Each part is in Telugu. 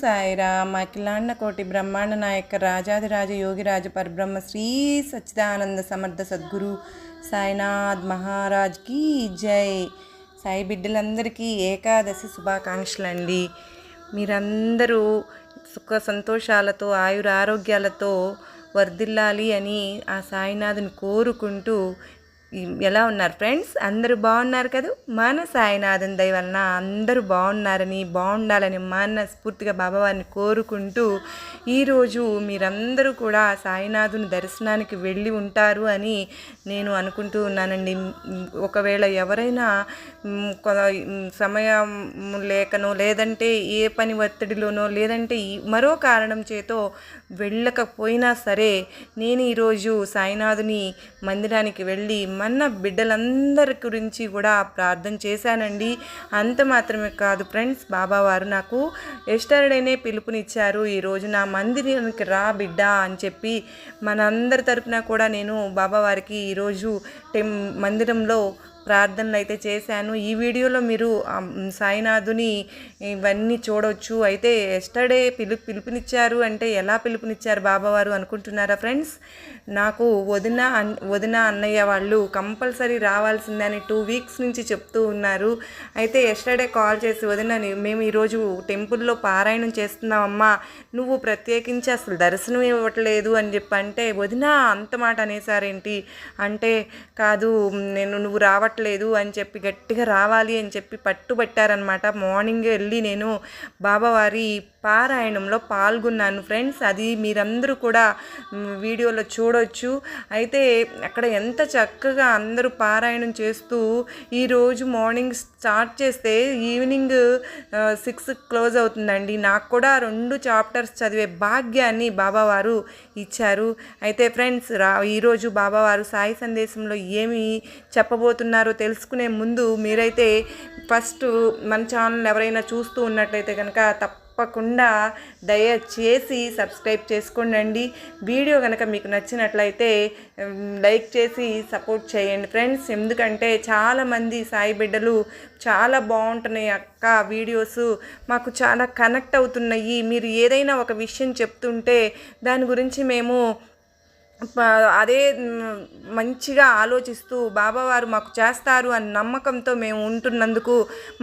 సాయిరామ్ అఖిలాండ కోటి బ్రహ్మాండ నాయక రాజాదిరాజ యోగిరాజ పరబ్రహ్మ శ్రీ సచ్చిదానంద సమర్థ సద్గురు సాయినాథ్ మహారాజ్కి జై. సాయి బిడ్డలందరికీ ఏకాదశి శుభాకాంక్షలు అండి మీరందరూ సుఖ సంతోషాలతో ఆయుర ఆరోగ్యాలతో వర్ధిల్లాలి అని ఆ సాయినాథుని కోరుకుంటూ ఎలా ఉన్నారు ఫ్రెండ్స్? అందరూ బాగున్నారు కదా? మన సాయినాథన్ దయ వలన అందరూ బాగున్నారని బాగుండాలని మనస్ఫూర్తిగా బాబావారిని కోరుకుంటూ ఈరోజు మీరందరూ కూడా సాయినాథుని దర్శనానికి వెళ్ళి ఉంటారు అని నేను అనుకుంటూ ఉన్నానండి. ఒకవేళ ఎవరైనా కొ- సమయం లేకనో లేదంటే ఏ పని ఒత్తిడిలోనో లేదంటే మరో కారణం చేతో వెళ్ళకపోయినా సరే నేను ఈరోజు సాయినాథుని మందిరానికి వెళ్ళి మన బిడ్డలందరి గురించి కూడా ప్రార్థన చేశానండి. అంత మాత్రమే కాదు ఫ్రెండ్స్ బాబావారు నాకు ఎస్టర్డేనే పిలుపునిచ్చారు. ఈరోజు నా మందిరానికి రా బిడ్డ అని చెప్పి మనందరి తరపున కూడా నేను బాబావారికి ఈరోజు టెం మందిరంలో ప్రార్థనలు అయితే చేశాను. ఈ వీడియోలో మీరు సాయినాథుని ఇవన్నీ చూడవచ్చు అయితే ఎస్టర్డే పిలు పిలుపునిచ్చారు అంటే ఎలా పిలుపునిచ్చారు బాబావారు అనుకుంటున్నారా ఫ్రెండ్స్? నాకు వదిన అన్- వదిన అన్నయ్య వాళ్ళు కంపల్సరీ రావాల్సిందని టూ వీక్స్ నుంచి చెప్తూ ఉన్నారు. అయితే ఎస్టర్డే కాల్ చేసి వదిన మేము ఈరోజు టెంపుల్లో పారాయణం చేస్తున్నామమ్మా. నువ్వు ప్రత్యేకించి అసలు దర్శనం ఇవ్వట్లేదు అని చెప్పి అంటే వదిన అంత మాట అనేసారేంటి? అంటే కాదు నేను నువ్వు రావట్ రావట్లేదు అని చెప్పి గట్టిగా రావాలి అని చెప్పి పట్టుబట్టారనమాట మార్నింగ్ వెళ్ళి నేను బాబావారి పారాయణంలో పాల్గొన్నాను. ఫ్రెండ్స్ అది మీరందరూ కూడా వీడియోలో చూడొచ్చు. అయితే అక్కడ ఎంత చక్కగా అందరూ పారాయణం చేస్తూ ఈరోజు మార్నింగ్ స్టార్ట్ చేస్తే ఈవినింగ్ సిక్స్ క్లోజ్ అవుతుందండి. నాకు కూడా రెండు చాప్టర్స్ చదివే భాగ్యాన్ని బాబావారు ఇచ్చారు. అయితే ఫ్రెండ్స్ రా ఈరోజు బాబావారు సాయి సందేశంలో ఏమి చెప్పబోతున్నారు? తెలుసుకునే ముందు మీరైతే ఫస్ట్ మన ఛానల్ ఎవరైనా చూస్తూ ఉన్నట్లయితే కనుక తప్పకుండా దయచేసి సబ్స్క్రైబ్ చేసుకోండి వీడియో కనుక మీకు నచ్చినట్లయితే లైక్ చేసి సపోర్ట్ చేయండి ఫ్రెండ్స్. ఎందుకంటే చాలామంది సాయి బిడ్డలు చాలా బాగుంటున్నాయి అక్క వీడియోస్. మాకు చాలా కనెక్ట్ అవుతున్నాయి. మీరు ఏదైనా ఒక విషయం చెప్తుంటే దాని గురించి మేము అదే మంచిగా ఆలోచిస్తూ బాబావారు మాకు చేస్తారు అని నమ్మకంతో మేము ఉంటున్నందుకు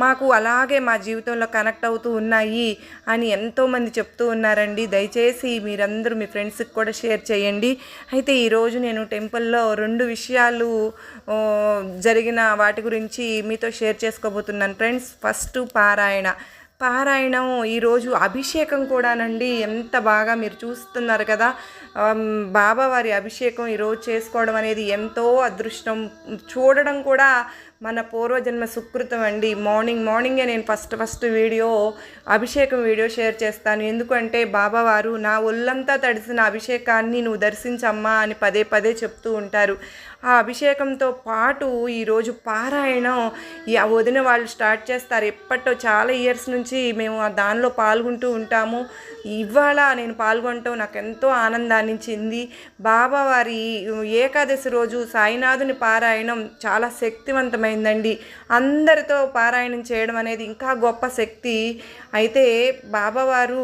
మాకు అలాగే మా జీవితంలో కనెక్ట్ అవుతూ ఉన్నాయి అని ఎంతోమంది చెప్తూ ఉన్నారండి. దయచేసి మీరందరూ మీ ఫ్రెండ్స్కి కూడా షేర్ చేయండి. అయితే ఈరోజు నేను టెంపుల్లో రెండు విషయాలు జరిగిన వాటి గురించి మీతో షేర్ చేసుకోబోతున్నాను. ఫ్రెండ్స్ ఫస్ట్ పారాయణ. పారాయణం ఈరోజు అభిషేకం కూడానండి. ఎంత బాగా మీరు చూస్తున్నారు కదా. బాబావారి అభిషేకం ఈరోజు చేసుకోవడం అనేది ఎంతో అదృష్టం. చూడడం కూడా మన పూర్వజన్మ సుకృతం అండి. మార్నింగ్ మార్నింగే నేను ఫస్ట్ ఫస్ట్ వీడియో అభిషేకం వీడియో షేర్ చేస్తాను. ఎందుకంటే బాబావారు నా ఒళ్ళంతా తడిసిన అభిషేకాన్ని నువ్వు దర్శించమ్మా అని పదే పదే చెప్తూ ఉంటారు. ఆ అభిషేకంతో పాటు ఈరోజు పారాయణం ఆ వదిన వాళ్ళు స్టార్ట్ చేస్తారు. ఎప్పటో చాలా ఇయర్స్ నుంచి మేము ఆ దానిలో పాల్గొంటూ ఉంటాము. ఇవాళ నేను పాల్గొనటం నాకు ఎంతో ఆనందాన్ని ఇచ్చింది బాబావారి ఏకాదశి రోజు సాయినాథుని పారాయణం చాలా శక్తివంతమైందండి. అందరితో పారాయణం చేయడం అనేది ఇంకా గొప్ప శక్తి. అయితే బాబావారు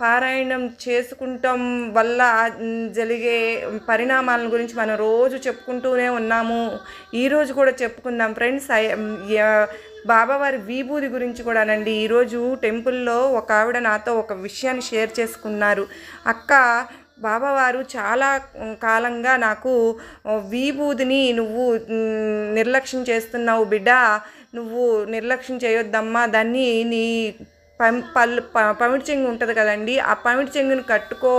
పారాయణం చేసుకుంటాం వల్ల జరిగే పరిణామాల గురించి మనం రోజు చెప్పుకుంటూనే ఉన్నాము. ఈరోజు కూడా చెప్పుకుందాం. ఫ్రెండ్స్ ఐ- బాబావారి విభూది గురించి కూడానండి. ఈరోజు టెంపుల్లో ఒక ఆవిడ నాతో ఒక విషయాన్ని షేర్ చేసుకున్నారు. అక్క బాబావారు చాలా కాలంగా నాకు విభూదిని నువ్వు నిర్లక్ష్యం చేస్తున్నావు బిడ్డ. నువ్వు నిర్లక్ష్యం చేయొద్దమ్మా. దాన్ని నీ పం పళ్ళు ప- పమిడి చెంగు ఉంటుంది కదండి ఆ పమిడి చెంగును కట్టుకో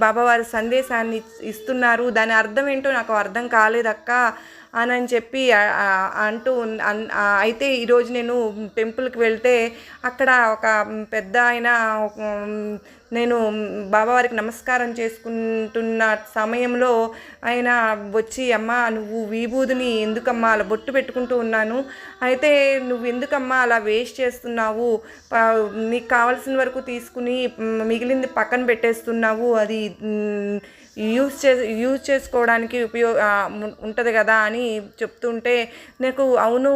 బాబావారి సందేశాన్ని ఇస్తున్నారు. దాని అర్థం ఏంటో నాకు అర్థం కాలేదక్క అని అని చెప్పి అంటూ అయితే ఈరోజు నేను టెంపుల్కి వెళ్తే అక్కడ ఒక పెద్ద ఆయన నేను బాబావారికి నమస్కారం చేసుకుంటున్న సమయంలో ఆయన వచ్చి అమ్మ నువ్వు విభూదిని ఎందుకమ్మా అలా బొట్టు పెట్టుకుంటూ ఉన్నాను? అయితే నువ్వు ఎందుకమ్మా అలా వేస్ట్ చేస్తున్నావు? నీకు కావాల్సిన వరకు తీసుకుని మిగిలింది పక్కన పెట్టేస్తున్నావు? అది యూజ్ చే యూజ్ చేసుకోవడానికి ఉపయోగ ఉంటుంది కదా అని చెప్తుంటే నాకు అవును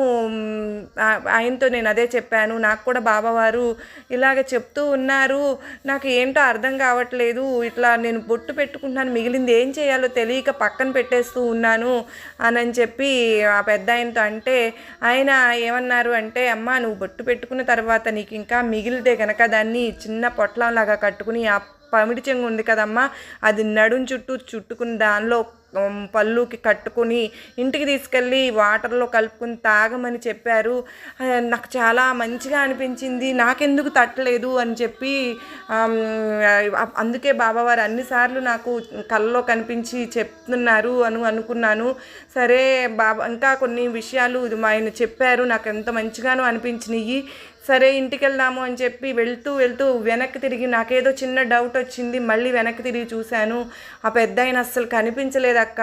ఆయనతో నేను అదే చెప్పాను. నాకు కూడా బాబావారు ఇలాగ చెప్తూ ఉన్నారు. నాకు ఏంటో అర్థం కావట్లేదు. ఇట్లా నేను బొట్టు పెట్టుకుంటున్నాను. మిగిలింది ఏం చేయాలో తెలియక పక్కన పెట్టేస్తూ ఉన్నాను అని అని చెప్పి ఆ పెద్ద ఆయనతో అంటే ఆయన ఏమన్నారు అంటే అమ్మ నువ్వు బొట్టు పెట్టుకున్న తర్వాత నీకు ఇంకా మిగిలితే కనుక దాన్ని చిన్న పొట్లంలాగా కట్టుకుని ఆ పమిడి చెంగు ఉంది కదమ్మా. అది నడుం చుట్టూ చుట్టుకుని దానిలో పళ్ళుకి కట్టుకుని ఇంటికి తీసుకెళ్ళి వాటర్లో కలుపుకుని తాగమని చెప్పారు. నాకు చాలా మంచిగా అనిపించింది. నాకెందుకు తట్టలేదు అని చెప్పి అందుకే బాబావారు అన్నిసార్లు నాకు కళ్ళలో కనిపించి చెప్తున్నారు అని అనుకున్నాను. సరే బాబా ఇంకా కొన్ని విషయాలు ఆయన చెప్పారు. నాకు ఎంత మంచిగానో అనిపించినాయి సరే ఇంటికి వెళ్దాము అని చెప్పి వెళ్తూ వెళ్తూ వెనక్కి తిరిగి నాకేదో చిన్న డౌట్ వచ్చింది. మళ్ళీ వెనక్కి తిరిగి చూశాను. ఆ పెద్ద ఆయన అస్సలు కనిపించలేదక్క.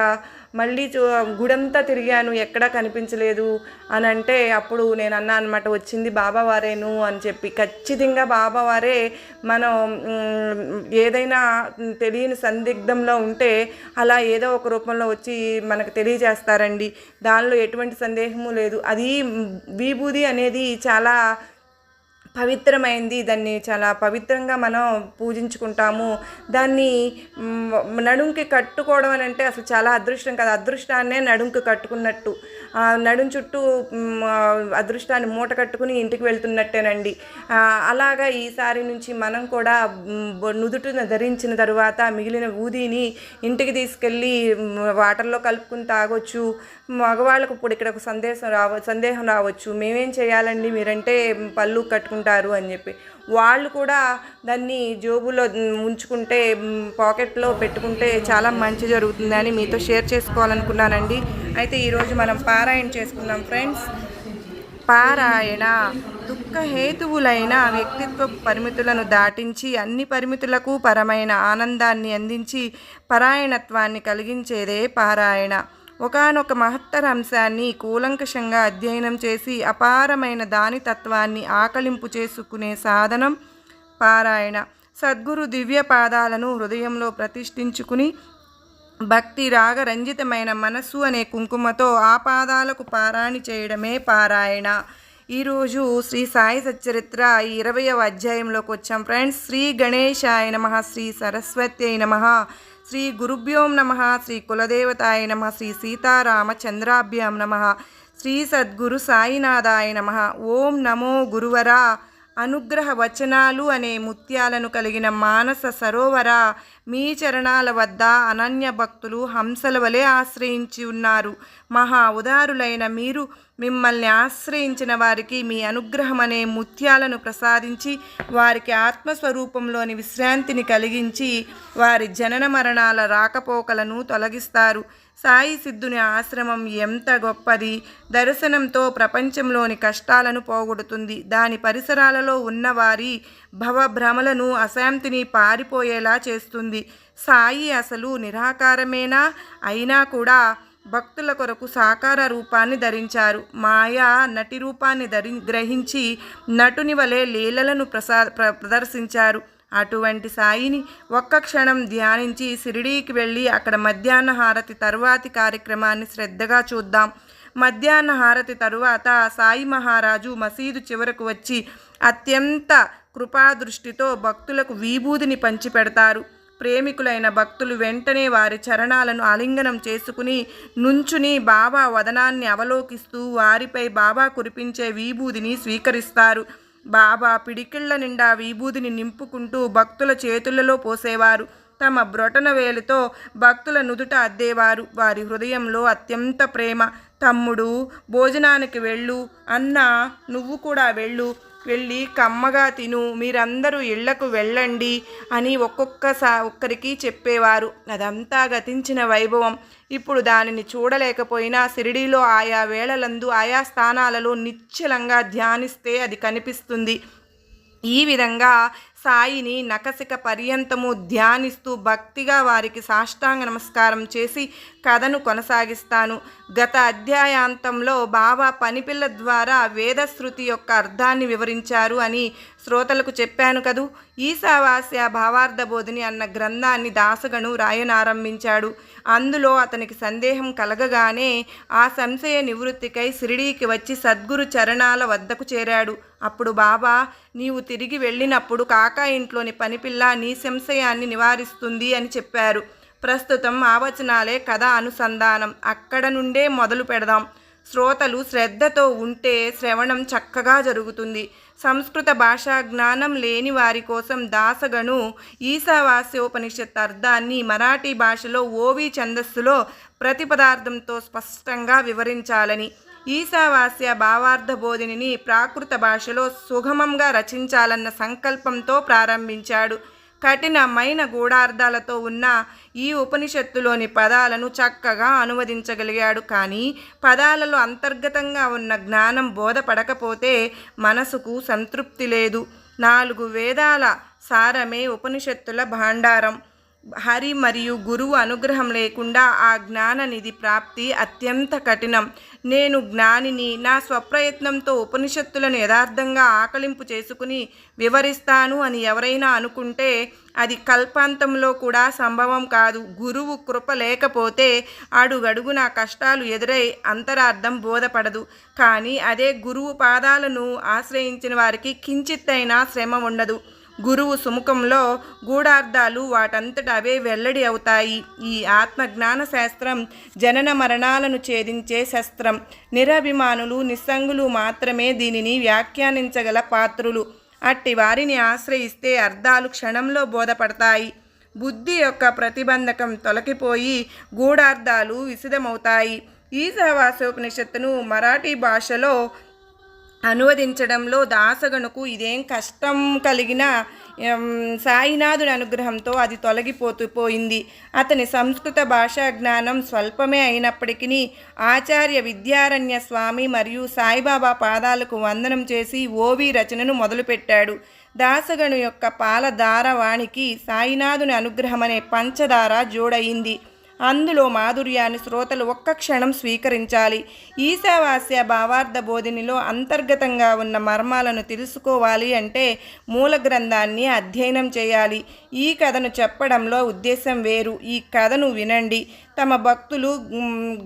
మళ్ళీ చూ గుడంతా తిరిగాను. ఎక్కడా కనిపించలేదు అని అంటే అప్పుడు నేను అన్నా అనమాట వచ్చింది బాబావారేను అని చెప్పి. ఖచ్చితంగా బాబావారే మనం ఏదైనా తెలియని సందిగ్ధంలో ఉంటే అలా ఏదో ఒక రూపంలో వచ్చి మనకు తెలియజేస్తారండి. దానిలో ఎటువంటి సందేహము లేదు. అది విభూది అనేది చాలా పవిత్రమైంది. దాన్ని చాలా పవిత్రంగా మనం పూజించుకుంటాము. దాన్ని నడుంకి కట్టుకోవడం అని అంటే అసలు చాలా అదృష్టం కదా. అదృష్టాన్నే నడుంకి కట్టుకున్నట్టు. నడుం చుట్టూ అదృష్టాన్ని మూట కట్టుకుని ఇంటికి వెళ్తున్నట్టేనండి. అలాగా ఈసారి నుంచి మనం కూడా మ్, నుదుటిన ధరించిన తరువాత మిగిలిన ఊదిని ఇంటికి తీసుకెళ్ళి వాటర్లో కలుపుకుని తాగొచ్చు. మగవాళ్ళకు ఇప్పుడు ఇక్కడ ఒక సందేశం రావ సందేహం రావచ్చు. మేమేం చేయాలండి? మీరంటే పళ్ళు కట్టుకుంటారు అని చెప్పి. వాళ్ళు కూడా దాన్ని జోబులో ఉంచుకుంటే పాకెట్లో పెట్టుకుంటే చాలా మంచి జరుగుతుందని మీతో షేర్ చేసుకోవాలనుకున్నానండి. అయితే ఈరోజు మనం పారాయణ చేసుకుందాం ఫ్రెండ్స్. పారాయణ దుఃఖహేతువులైన వ్యక్తిత్వ పరిమితులను దాటించి అన్ని పరిమితులకు పరమైన ఆనందాన్ని అందించి పరాయణత్వాన్ని కలిగించేదే పారాయణ. ఒకానొక మహత్తర అంశాన్ని కూలంకషంగా అధ్యయనం చేసి అపారమైన దాని తత్వాన్ని ఆకలింపు చేసుకునే సాధనం పారాయణ. సద్గురు దివ్య పాదాలను హృదయంలో ప్రతిష్ఠించుకుని భక్తి రాగరంజితమైన మనస్సు అనే కుంకుమతో ఆ పాదాలకు పారాణి చేయడమే పారాయణ. ఈరోజు శ్రీ సాయి సచ్చరిత్ర ఈ ఇరవయవ అధ్యాయంలోకి వచ్చాం. ఫ్రెండ్స్ శ్రీ గణేశాయ నమ శ్రీ సరస్వతి నమ. శ్రీ గురుభ్యోం నమ శ్రీ కులదేవతాయ నమ శ్రీ సీతారామచంద్రాభ్యాం నమ శ్రీ సద్గురు సాయినాథాయ నమ ఓం నమో గురువరా. అనుగ్రహ వచనాలు అనే ముత్యాలను కలిగిన మానస సరోవర మీ చరణాల వద్ద అనన్య భక్తులు హంసల వలె ఆశ్రయించి ఉన్నారు. మహా ఉదారులైన మీరు మిమ్మల్ని ఆశ్రయించిన వారికి మీ అనుగ్రహం అనే ముత్యాలను ప్రసాదించి వారికి ఆత్మస్వరూపంలోని విశ్రాంతిని కలిగించి వారి జనన మరణాల రాకపోకలను తొలగిస్తారు. సాయి సిద్ధుని ఆశ్రమం ఎంత గొప్పది. దర్శనంతో ప్రపంచంలోని కష్టాలను పోగొడుతుంది. దాని పరిసరాలలో ఉన్నవారి భవభ్రమలను అశాంతిని పారిపోయేలా చేస్తుంది. సాయి అసలు నిరాకారమేనా? అయినా కూడా భక్తుల కొరకు సాకార రూపాన్ని ధరించారు. మాయా నటి రూపాన్ని ధరి గ్రహించి నటుని వలె లీలలను ప్రసా ప్ర ప్రదర్శించారు. అటువంటి సాయిని ఒక్క క్షణం ధ్యానించి షిరిడీకి వెళ్ళి అక్కడ మధ్యాహ్న హారతి తరువాతి కార్యక్రమాన్ని శ్రద్ధగా చూద్దాం. మధ్యాహ్న హారతి తరువాత సాయి మహారాజు మసీదు చివరకు వచ్చి అత్యంత కృపాదృష్టితో భక్తులకు విభూదిని పంచిపెడతారు. ప్రేమికులైన భక్తులు వెంటనే వారి చరణాలను ఆలింగనం చేసుకుని నుంచుని బాబా వదనాన్ని అవలోకిస్తూ వారిపై బాబా కురిపించే విభూదిని స్వీకరిస్తారు. బాబా పిడికిళ్ళ నిండా విభూదిని నింపుకుంటూ భక్తుల చేతులలో పోసేవారు. తమ బ్రొటన వేలుతో భక్తుల నుదుట అద్దేవారు. వారి హృదయంలో అత్యంత ప్రేమ. తమ్ముడు భోజనానికి వెళ్ళు. అన్న నువ్వు కూడా వెళ్ళు. వెళ్ళి కమ్మగా తిను మీరందరూ ఇళ్ళకు వెళ్ళండి అని ఒక్కొక్కసా ఒక్కరికి చెప్పేవారు. అదంతా గతించిన వైభవం. ఇప్పుడు దానిని చూడలేకపోయినా షిరిడీలో ఆయా వేళలందు ఆయా స్థానాలలో నిశ్చలంగా ధ్యానిస్తే అది కనిపిస్తుంది. ఈ విధంగా సాయిని నకసిక పర్యంతము ధ్యానిస్తూ భక్తిగా వారికి సాష్టాంగ నమస్కారం చేసి కథను కొనసాగిస్తాను. గత అధ్యాయాంతంలో బాబా పనిపిల్ల ద్వారా వేదశృతి యొక్క అర్థాన్ని వివరించారు అని శ్రోతలకు చెప్పాను కదూ. ఈశావాస్య భావార్థ బోధిని అన్న గ్రంథాన్ని దాసగను రాయనారంభించాడు. అందులో అతనికి సందేహం కలగగానే ఆ సంశయ నివృత్తికై షిరిడీకి వచ్చి సద్గురు చరణాల వద్దకు చేరాడు. అప్పుడు బాబా నీవు తిరిగి వెళ్ళినప్పుడు కాకా ఇంట్లోని పనిపిల్ల నీ సంశయాన్ని నివారిస్తుంది అని చెప్పారు. ప్రస్తుతం ఆవచనాలే కథ అనుసంధానం. అక్కడ నుండే మొదలు పెడదాం. శ్రోతలు శ్రద్ధతో ఉంటే శ్రవణం చక్కగా జరుగుతుంది. సంస్కృత భాషా జ్ఞానం లేని వారి కోసం దాసగను ఈశావాస్యోపనిషత్ అర్థాన్ని మరాఠీ భాషలో ఓవి ఛందస్సులో ప్రతిపదార్థంతో స్పష్టంగా వివరించాలని ఈశావాస్య భావార్థ బోధినిని ప్రాకృత భాషలో సుగమంగా రచించాలన్న సంకల్పంతో ప్రారంభించాడు. కఠినమైన గూఢార్థాలతో ఉన్న ఈ ఉపనిషత్తులోని పదాలను చక్కగా అనువదించగలిగాడు. కానీ పదాలలో అంతర్గతంగా ఉన్న జ్ఞానం బోధపడకపోతే మనసుకు సంతృప్తి లేదు. నాలుగు వేదాల సారమే ఉపనిషత్తుల భాండారం. హరి మరియు గురువు అనుగ్రహం లేకుండా ఆ జ్ఞాన నిధి ప్రాప్తి అత్యంత కఠినం. నేను జ్ఞానిని నా స్వప్రయత్నంతో ఉపనిషత్తులను యథార్థంగా ఆకలింపు చేసుకుని వివరిస్తాను అని ఎవరైనా అనుకుంటే అది కల్పాంతంలో కూడా సంభవం కాదు. గురువు కృప లేకపోతే అడుగడుగున కష్టాలు ఎదురై అంతరార్థం బోధపడదు. కానీ అదే గురువు పాదాలను ఆశ్రయించిన వారికి కించిత్తైనా శ్రమ ఉండదు. గురువు సుముఖంలో గూఢార్థాలు వాటంతట అవే వెల్లడి అవుతాయి. ఈ ఆత్మజ్ఞాన శాస్త్రం జనన మరణాలను ఛేదించే శస్త్రం. నిరభిమానులు నిస్సంగులు మాత్రమే దీనిని వ్యాఖ్యానించగల పాత్రులు. అట్టి వారిని ఆశ్రయిస్తే అర్థాలు క్షణంలో బోధపడతాయి. బుద్ధి యొక్క ప్రతిబంధకం తొలగిపోయి గూఢార్థాలు విసిదమవుతాయి సహవాసోపనిషత్తును మరాఠీ భాషలో అనువదించడంలో దాసగనుకు ఇదేం కష్టం కలిగిన సాయినాథుడి అనుగ్రహంతో అది తొలగిపోతూ పోయింది. అతని సంస్కృత భాషా జ్ఞానం స్వల్పమే అయినప్పటికీ ఆచార్య విద్యారణ్య స్వామి మరియు సాయిబాబా పాదాలకు వందనం చేసి ఓవి రచనను మొదలుపెట్టాడు. దాసగను యొక్క పాలధారవాణికి సాయినాథుని అనుగ్రహం అనే పంచదార జోడయింది. అందులో మాధుర్యాన్ని శ్రోతలు ఒక్క క్షణం స్వీకరించాలి. ఈశావాస్య భావార్థ బోధినిలో అంతర్గతంగా ఉన్న మర్మాలను తెలుసుకోవాలి అంటే మూల గ్రంథాన్ని అధ్యయనం చేయాలి. ఈ కథను చెప్పడంలో ఉద్దేశం వేరు. ఈ కథను వినండి. తమ భక్తులు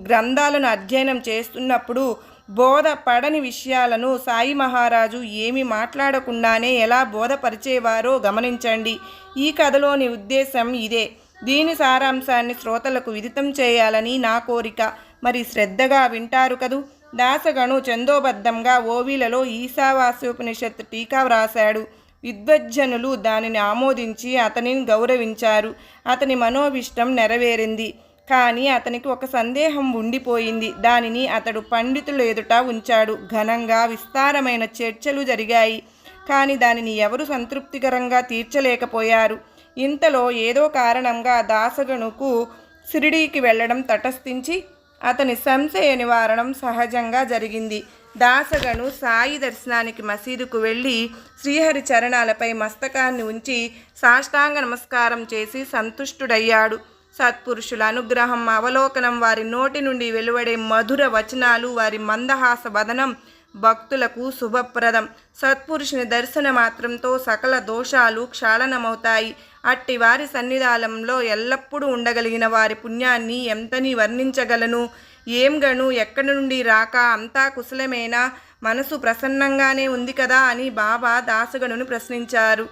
గ్రంథాలను అధ్యయనం చేస్తున్నప్పుడు బోధ పడని విషయాలను సాయి మహారాజు ఏమి మాట్లాడకుండానే ఎలా బోధపరిచేవారో గమనించండి. ఈ కథలోని ఉద్దేశం ఇదే. దీని సారాంశాన్ని శ్రోతలకు విదితం చేయాలని నా కోరిక. మరి శ్రద్ధగా వింటారు కదూ? దాసగను చందోబద్ధంగా ఓవిలలో ఈశావాస్యోపనిషత్ టీకా వ్రాశాడు. విద్వజ్జనులు దానిని ఆమోదించి అతనిని గౌరవించారు. అతని మనోభిష్టం నెరవేరింది. కానీ అతనికి ఒక సందేహం ఉండిపోయింది. దానిని అతడు పండితుల ఎదుట ఉంచాడు. ఘనంగా విస్తారమైన చర్చలు జరిగాయి. కానీ దానిని ఎవరు సంతృప్తికరంగా తీర్చలేకపోయారు. ఇంతలో ఏదో కారణంగా దాసగనుకు షిరిడీకి వెళ్ళడం తటస్థించి అతని సంశయ నివారణం సహజంగా జరిగింది. దాసగను సాయి దర్శనానికి మసీదుకు వెళ్ళి శ్రీహరి చరణాలపై మస్తకాన్ని ఉంచి సాష్టాంగ నమస్కారం చేసి సంతుష్టుడయ్యాడు. సత్పురుషుల అనుగ్రహం అవలోకనం వారి నోటి నుండి వెలువడే మధుర వచనాలు వారి మందహాస వదనం భక్తులకు శుభప్రదం. సత్పురుషుని దర్శన మాత్రంతో సకల దోషాలు క్షాళనమవుతాయి. అట్టి వారి సన్నిధానంలో ఎల్లప్పుడూ ఉండగలిగిన వారి పుణ్యాన్ని ఎంతని వర్ణించగలను? ఏం గను ఎక్కడి నుండి రాక? అంతా కుశలమేనా? మనసు ప్రసన్నంగానే ఉంది కదా అని బాబా దాసగనును ప్రశ్నించారు.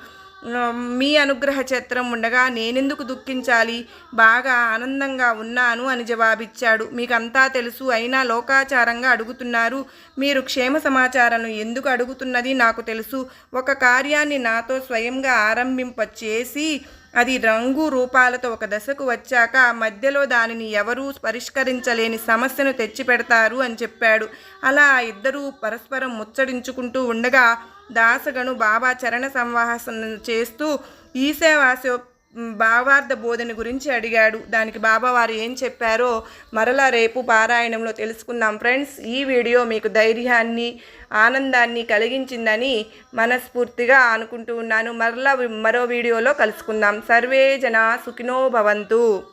మీ అనుగ్రహ చిత్రం ఉండగా నేనెందుకు దుఃఖించాలి? బాగా ఆనందంగా ఉన్నాను అని జవాబిచ్చాడు. మీకంతా తెలుసు అయినా లోకాచారంగా అడుగుతున్నారు. మీరు క్షేమ సమాచారాలను ఎందుకు అడుగుతున్నది నాకు తెలుసు. ఒక కార్యాన్ని నాతో స్వయంగా ఆరంభింపచేసి అది రంగు రూపాలతో ఒక దశకు వచ్చాక మధ్యలో దానిని ఎవరూ పరిష్కరించలేని సమస్యను తెచ్చిపెడతారు అని చెప్పాడు. అలా ఇద్దరూ పరస్పరం ముచ్చడించుకుంటూ ఉండగా దాసగను బాబా చరణ సంవాసన చేస్తూ ఈశావాస్య భావార్థ బోధన గురించి అడిగాడు. దానికి బాబా వారు ఏం చెప్పారో మరలా రేపు పారాయణంలో తెలుసుకుందాం. ఫ్రెండ్స్ ఈ వీడియో మీకు ధైర్యాన్ని ఆనందాన్ని కలిగించిందని మనస్ఫూర్తిగా అనుకుంటూ ఉన్నాను. మరలా మరో వీడియోలో కలుసుకుందాం. సర్వే జన సుఖినో భవంతు.